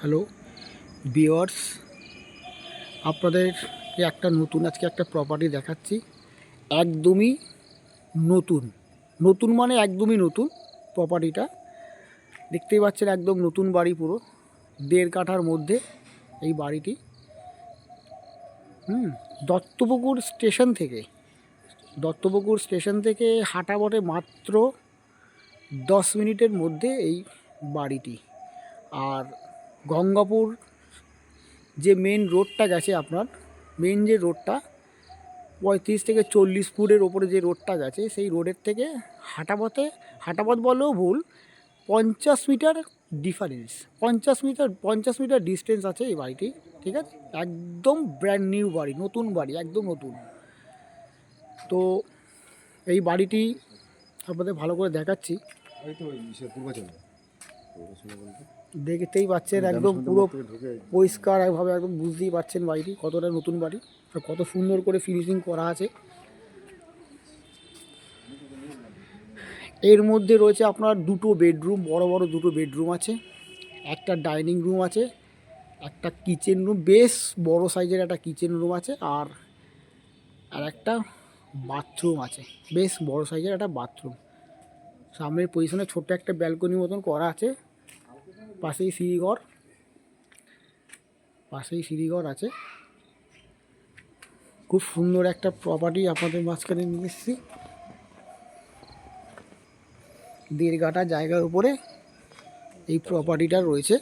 Hello বিয়ার্স আপনাদেরকে একটা নতুন, আজকে একটা প্রপার্টি দেখাচ্ছি। একদমই নতুন। নতুন মানে একদমই নতুন প্রপার্টিটা দেখতেই পাচ্ছেন একদম নতুন বাড়ি পুরো। দেড় কাঠার মধ্যে এই বাড়িটি। হুম, দত্তপুকুর স্টেশন থেকে। দত্তপুকুর স্টেশন থেকে হাঁটা বটে মাত্র দশ মিনিটের মধ্যে এই বাড়িটি। আর গঙ্গাপুর যে মেন রোডটা গেছে আপনার মেন যে রোডটা পঁয়ত্রিশ থেকে চল্লিশ ফুটের ওপরে যে রোডটা গেছে, সেই রোডের থেকে হাঁটাপথে হাঁটাপথ বললেও ভুল, পঞ্চাশ মিটার ডিফারেন্স পঞ্চাশ মিটার পঞ্চাশ মিটার ডিস্টেন্স আছে এই বাড়িটি, ঠিক আছে? একদম ব্র্যান্ড নিউ বাড়ি, নতুন বাড়ি, একদম নতুন। তো এই বাড়িটি আপনাদের ভালো করে দেখাচ্ছি। দেখতেই পাচ্ছেন একদম পুরো পরিষ্কার একভাবে একদম বুঝতেই পারছেন বাড়িটি কতটা নতুন বাড়ি আর কত সুন্দর করে ফিনিশিং করা আছে। এর মধ্যে রয়েছে আপনার দুটো বেডরুম বড় বড় দুটো বেডরুম আছে একটা ডাইনিং রুম আছে একটা কিচেন রুম বেশ বড় সাইজের একটা কিচেন রুম আছে আর আর একটা বাথরুম আছে বেশ বড় সাইজের একটা বাথরুম সামনের পজিশনে ছোট্ট একটা ব্যালকনি মতন করা আছে। পাশেই সিঁড়িঘর। পাশেই সিঁড়িঘর আছে। খুব সুন্দর একটা প্রপার্টি আপনাদের মাঝখানে নিয়ে এসেছি। দেড় কাটা জায়গার উপরে এই প্রপার্টিটা রয়েছে।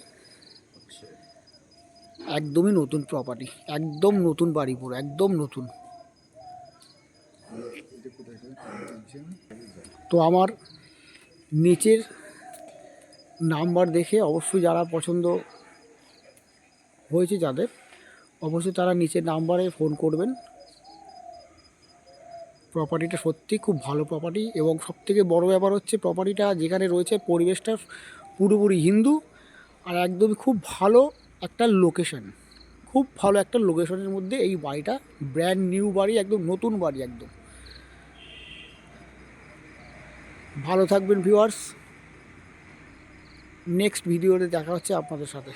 একদমই নতুন প্রপার্টি একদম নতুন বাড়ি পুরো, একদম নতুন। তো আমার নিচের নাম্বার দেখে অবশ্যই যারা পছন্দ হয়েছে যাদের, অবশ্যই তারা নিচের নাম্বারে ফোন করবেন। প্রপার্টিটা সত্যি খুব ভালো প্রপার্টি এবং সবথেকে বড় ব্যাপার হচ্ছে প্রপার্টিটা যেখানে রয়েছে পরিবেশটা পুরোপুরি হিন্দু আর একদমই খুব ভালো একটা লোকেশন খুব ভালো একটা লোকেশনের মধ্যে এই বাড়িটা ব্র্যান্ড নিউ বাড়ি একদম, নতুন বাড়ি একদম। ভালো থাকবেন ভিউয়ার্স নেক্সট ভিডিওতে দেখা হচ্ছে আপনাদের সাথে।